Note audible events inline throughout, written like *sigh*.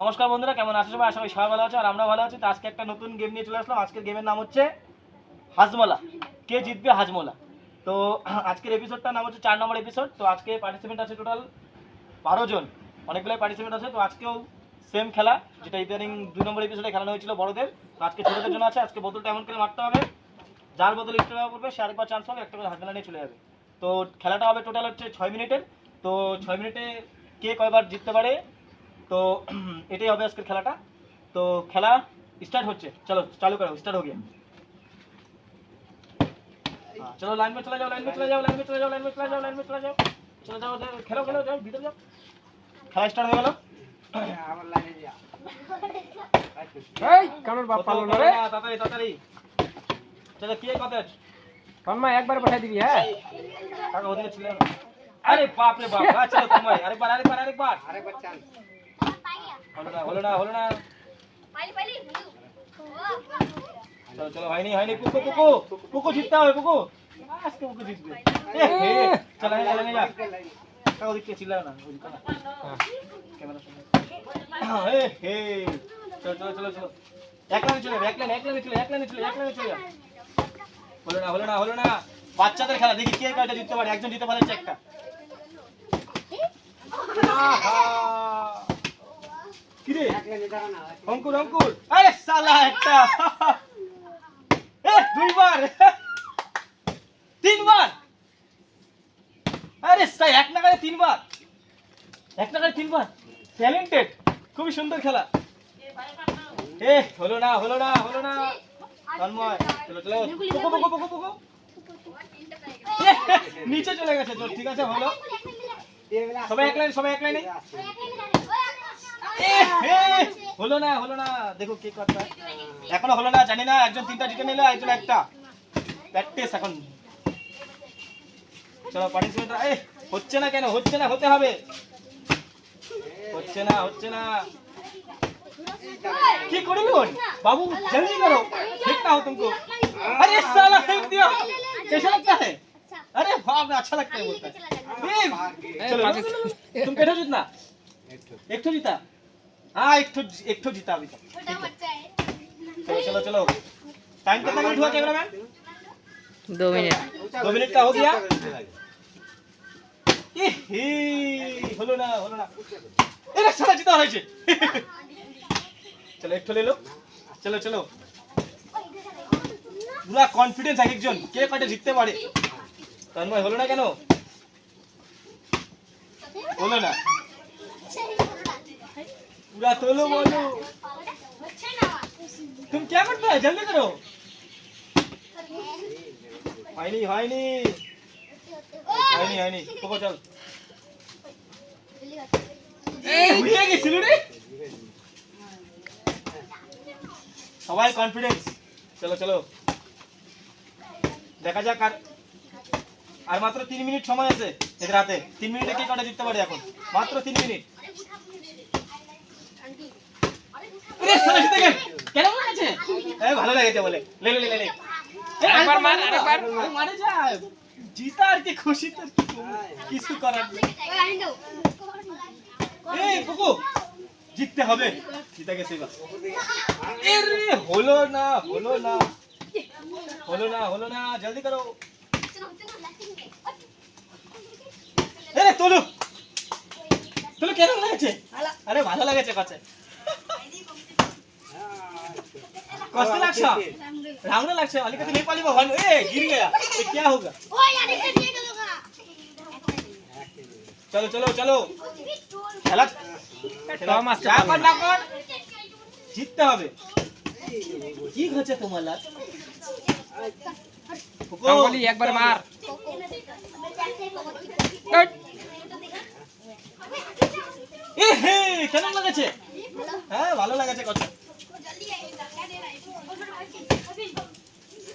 নমস্কার বন্ধুরা, কেমন আছো সবাই? আশা করি সবাই ভালো আছো আর আমরা ভালো আছি। তো আজকে একটা নতুন গেম নিয়ে চলে আসলাম। আজকের গেমের নাম হচ্ছে হাজমলা। কে জিতবে হাজমলা? তো আজকের এপিসোডটার নাম হচ্ছে চার নম্বর এপিসোড তো আজকে পার্টিসিপেন্ট আছে টোটাল বারো জন। অনেকগুলোই পার্টিসিপেন্ট আছে। তো আজকেও সেম খেলা, যেটা ইদানিং দুই নম্বর এপিসোডে খেলানো হয়েছিল বড়দের। তো আজকে ছোটদের জন্য আছে। আজকে বোতলটা এমন করে মারতে হবে, যার বদল একটু টাকা পড়বে সে আরেকবার চান্স হবে একটা করে হাজমেলা নিয়ে চলে যাবে। তো খেলাটা হবে টোটাল হচ্ছে ছয় মিনিটের। তো ছয় মিনিটে কে কয়বার জিততে পারে তো এটাই হবে আজকের খেলাটা তো খেলা স্টার্ট হচ্ছে চলো চালু করো স্টার্ট हो गया हाँ, चलो लाइन में चला जाओ लाइन में चला जाओ लाइन में चला जाओ लाइन में चला जाओ लाइन में चला जाओ चलो जाओ जाओ, खेलो खेलो जाओ भीतर जाओ খেলা স্টার্ট হয়ে গেল এই কানুর বাপ পারলো না রে তাড়াতাড়ি তাড়াতাড়ি চলো কে কত আছে তন্ময় একবার পাঠিয়ে দিবি হ্যাঁ কাকা ওদিকে ছিল না আরে বাপ রে বাপ হ্যাঁ চলো তোমায় আরেকবার আরেকবার আরেকবার হলো না হলো না হলো না চলো চলো হয়নি হয়নি কুকু কুকু কুকু জিততে হবে কুকু আজকে কুকু জিতবে চলো চলো যা কাকা ওদিকে চিল্লাও না ওদিকে না ক্যামেরা সামনে। এ, হে। চলো চলো চলো চলো। এক লাইনে চলে এক লাইনে এক লাইনে চলে এক লাইনে চলে এক লাইনে চলে হলো না হলো না হলো না বাচ্চাদের খেলা দেখি কে কয়টা জিততে পারে একজন জিতে পারে একটা। আহা! কি রে অঙ্কুর অঙ্কুর। আরে সালা একটা। দুইবার। তিনবার। আরে সাই এক নাগারে তিনবার। এক নাগারে তিনবার। ট্যালেন্টেড খুবই সুন্দর খেলা। এ, হলো না হলো না হলো না। তন্ময়, চলো চলো। পোকো পোকো পোকো পোকো নিচে চলে গেছে ঠিক আছে, হলো। সবাই এক লাইন, সবাই এক লাইনে। হলো না হলো না দেখো কে কথা এখনো হলো না জানি না একজন তিনটা জিতে নিলে একজন একটা প্র্যাকটিস এখন চলো পার্টিসিপেন্ট এ হচ্ছে না কেন হচ্ছে না হতে হবে হচ্ছে না হচ্ছে না কি করি বোন बाबू जल्दी करो देखता हूँ तुमको अरे साला फेंक दिया कैसा लगता है अरे बाप रे अच्छा लगता है बोलता है ए, चलो तुम कैठो जीतना एक ठो जीता हाँ एक ठो एक ठो जीता अभी तक चलो चलो चलो टाइम कितना मिनट हुआ कैमरा मैन দু মিনিট दो मिनट का हो गया এ হে, হলো না হলো না এটা সারা জিতা হয়েছে চলো একটু লেলো চলো চলো পুরা কনফিডেন্স এক একজন কে কয়টা জিততে পারে তন্ময় হলো না কেন হলো না पूरा तोलो बोलो तुम क्या करते हो जल्दी करो হয়নি হয়নি হয়নি হয়নি কোকো চল হয়ে গেছিল রে সবাই কনফিডেন্স চলো চলো দেখা যাক আর আর মাত্র তিন মিনিট সময় আছে এদের হাতে তিন মিনিটে কে কটা জিততে পারে এখন মাত্র তিন মিনিট আরে সারা জিতে গেল কেন লাগছে এই ভালো লেগেছে বলে। লে লে লে লে। এ, আরেকবার মার, আরেকবার। মারে যা জিতা আর কি খুশি তো কিছু করার নেই। এই কুকু জিততে হবে। জিতে গেছে এবার। এরে হলো না হলো না। হলো না হলো না। জলদি করো। এরে তোলু। তোলু কেমন লাগছে? আরে ভালো লাগেছে কাছে कष्ट लगता रावण लगता अली कति नेपाली में भन्नु ए गिर गया ये क्या होगा चलो चलो चलो খেলা টম আসতে যা পারবে কর না কর জিততে হবে কি হচ্ছে তোমার লাজ ফুকো, টঙ্গলি একবার মার এই, এ হে কেমন লাগছে হ্যাঁ ভালো লাগছে কথা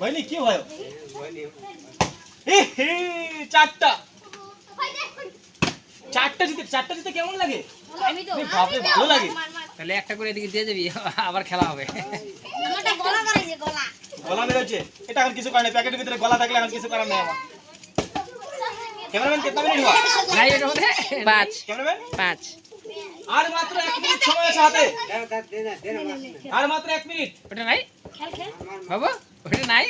হয়নি কি হয় চারটা চারটা জিতে চারটা জিতে কেমন লাগে ভাবতে ভালো লাগে তাহলে একটা করে এদিকে দিয়ে যাবি আবার খেলা হবে গলা বেরোচ্ছে এটা এখন কিছু কারণে প্যাকেটের ভিতরে গলা থাকলে এখন কিছু কারণ নেই আমার ক্যামেরাম্যান কত মিনিট হলো ভাই এটা মধ্যে 5 ক্যামেরাম্যান 5 আর মাত্র 1 মিনিট সময় আছে হাতে আর মাত্র 1 মিনিট ওটা নাই খেল খেল বাবা ওটা নাই?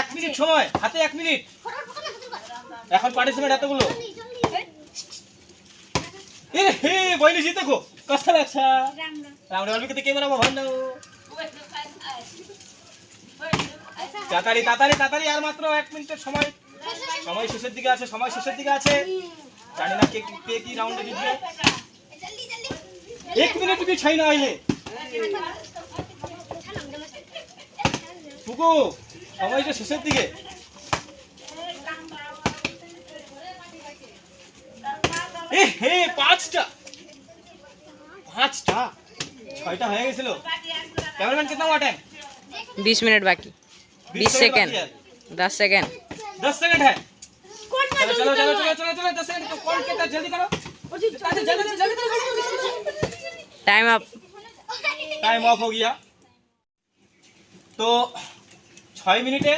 এক মিনিট সময়, হাতে এক মিনিট। এখন পার্টিসিপেন্ট এতগুলো। এ হে, বইনি জিতে গো। কষ্ট লাগছে। রাম রাম কে ক্যামেরা মা ভান্ডাও তাড়াতাড়ি তাড়াতাড়ি তাড়াতাড়ি, আর মাত্র এক মিনিটের সময়। সময় শেষের দিকে আছে, সময় শেষের দিকে আছে। জানি না কে কে কি রাউন্ডে জিতবে। এক মিনিট भी छै না টুকু সময় তো শেষের দিকে এ হে পাঁচটা পাঁচটা ছয়টা হয়ে গেছিল ক্যামেরাম্যান कितना हुआ टाइम बीस मिनट बाकी बीस सेकेंड दस सेकेंड दस सेकंड है चलो चलो चलो चलो चलो चलो दस सेकंड तो कौन कहता है जल्दी करो जल्दी जल्दी जल्दी जल्दी टाइम अप টাইম অফ हो गया তো ছয় মিনিটে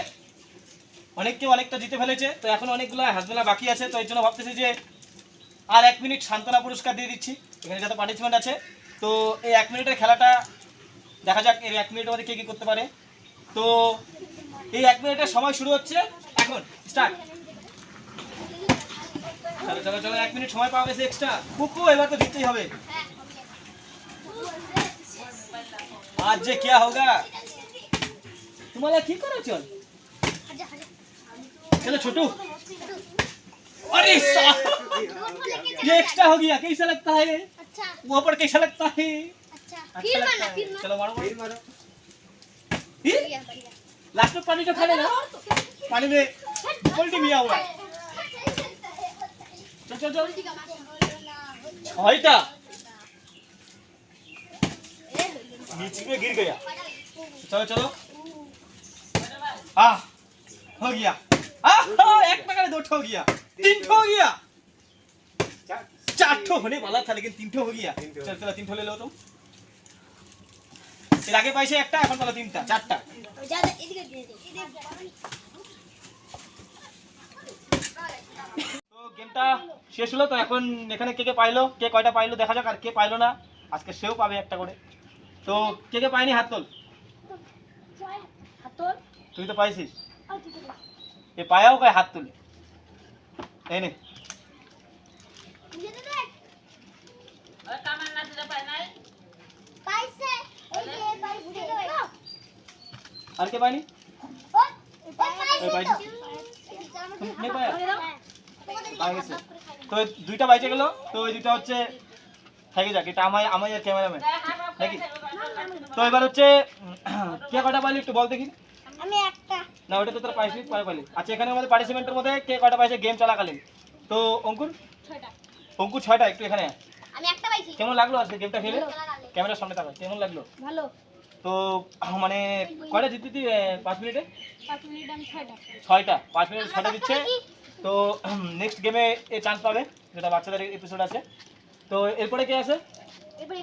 অনেককে অনেকটা জিতে ফেলেছে। তো এখন অনেকগুলো হাসবেলা বাকি আছে, তো এই জন্য ভাবতেছি যে আর এক মিনিট সান্ত্বনা পুরস্কার দিয়ে দিচ্ছি। এখানে যত পার্টিসিপেন্ট আছে, তো এই এক মিনিটের খেলাটা দেখা যাক, এই এক মিনিটের মধ্যে কে কী করতে পারে। তো এই এক মিনিটের সময় শুরু হচ্ছে, এখন স্টার্ট চলো চলো চলো, এক মিনিট সময় পাওয়া গেছে এক্সট্রা কুকু এবার তো দিতেই হবে। আজ যে কে হোগা? तुम्हाला ठीक करो चल चलो छोटू अरे सा- ये एक्स्ट्रा हो गया कैसा लगता है अच्छा वहाँ पर कैसा लगता है अच्छा अच्छा फिर लगता मारना है। फिर मारना चलो मारो मारो बढ़िया, बढ़िया। लास्ट में पानी तो खा लेना पानी में उल्टी भी हुआ है चल चल चल ছয়টা नीचे में गिर गया चलो चलो आ हो गया आ हाँ, एक पकड़े दो ठो हो गया तीन ठो हो गया चार ठो होने वाला था लेकिन तीन ठो हो गया चल चलो तीन ठो ले लो तुम এর আগে পাইছে একটা এখন পালো তিনটা চারটা ज्यादा इधर दे दे इधर তো গেমটা শেষ হলো তো এখন এখানে কে কে পাইলো কে কয়টা পাইলো দেখা যাক আর কে পাইলো না আজকে সেও পাবে একটা করে তো কে কে পায়নি হাত তোল হাতল তুই তো পাইছিস। তো এ পায়াও কয় হাত তুলে। এই নে। নিজে দে দেখ পাইছে। ওই যে পাইছে। আর কে পায়নি? ওই ওই পাইছে তুমি নে পায়া? তো দুইটা বাইচে গেল। তো ওই দুইটা হচ্ছে থেকে যাক। এটা আমার আমার ক্যামেরাম্যান। নাকি? তো এবার হচ্ছে *clears throat* কে কয়টা পাইলি একটু বল দেখি। না ওটা তো তোর পাইছিস কয় পাইলি আচ্ছা এখানে আমাদের পার্টিসিপেন্টের মধ্যে কে কয়টা পাইছে? গেম চলাকালীন। তো অঙ্কুর? ছয়টা। অঙ্কুর ছয়টা? একটু এখানে আমি একটা পাইছি। কেমন লাগল আজকে গেমটা খেলে? ক্যামেরার সামনে থাকা কেমন লাগল? ভালো। তো মানে কয়টা জিততে তুই পাঁচ মিনিটে? পাঁচ মিনিট আমি ছয়টা। ছয়টা। পাঁচ মিনিটে ছয়টা দিচ্ছে। তো নেক্সট গেমে এ চান্স পাবে। যেটা বাচ্চাদের এপিসোড আছে। তো এরপরে কে আছে? এবারে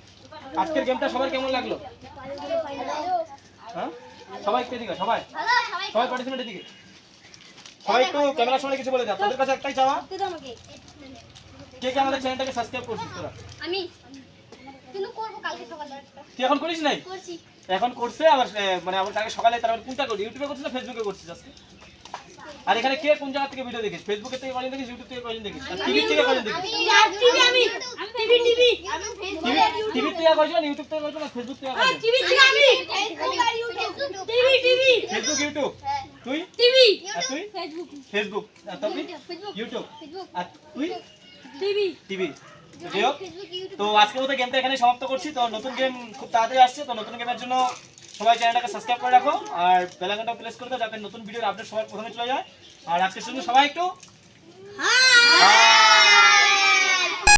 আজকের গেমটা সবার কেমন লাগল? হ্যাঁ? সবাই একটু এদিকে সবাই। সবাই সবাই পার্টিসিপেন্ট এদিকে। সবাই একটু ক্যামেরার সামনে কিছু বলে দাও। তোদের কাছে একটাই চাওয়া? কে কে আমাদের চ্যানেলটাকে সাবস্ক্রাইব করছিস তোরা? আমি। কিন্তু করব কালকে সকালে। তুই এখন করিস নাই? করছি। এখন করছে আবার মানে আবার কালকে সকালে তারপর কোনটা করবি? ইউটিউবে করছিস না ফেসবুকে করছিস আজকে? আর এখানে কে কোন জায়গা থেকে ভিডিও দেখিস ফেসবুকে থেকে কয়জন দেখিস ইউটিউব থেকে কয়জন দেখিস টিভি থেকে কয়জন দেখিস টিভি আমি টিভি টিভি আমি টিভি টিভি থেকে কয়জন ইউটিউব থেকে কয়জন আর ফেসবুক থেকে কয়জন? টিভি থেকে আমি টিভি টিভি ফেসবুক ইউটিউব তুই? টিভি আর তুই? ফেসবুক ফেসবুক আর তুই? ইউটিউব ফেসবুক আর তুই? টিভি টিভি হোক ফেসবুক ইউটিউব তো আজকের মতো গেমটা এখানে সমাপ্ত করছি। তো নতুন গেম খুব তাড়াতাড়ি আসছে তো নতুন গেমের জন্য সবাই চ্যানেলটাকে সাবস্ক্রাইব করে রাখো আর বেলাঙ্গাটা প্রেস করে দাও যাতে নতুন ভিডিওর আপডেট সবার প্রথমে চলে যায়। আর আজকের জন্য সবাই একটু হ্যাঁ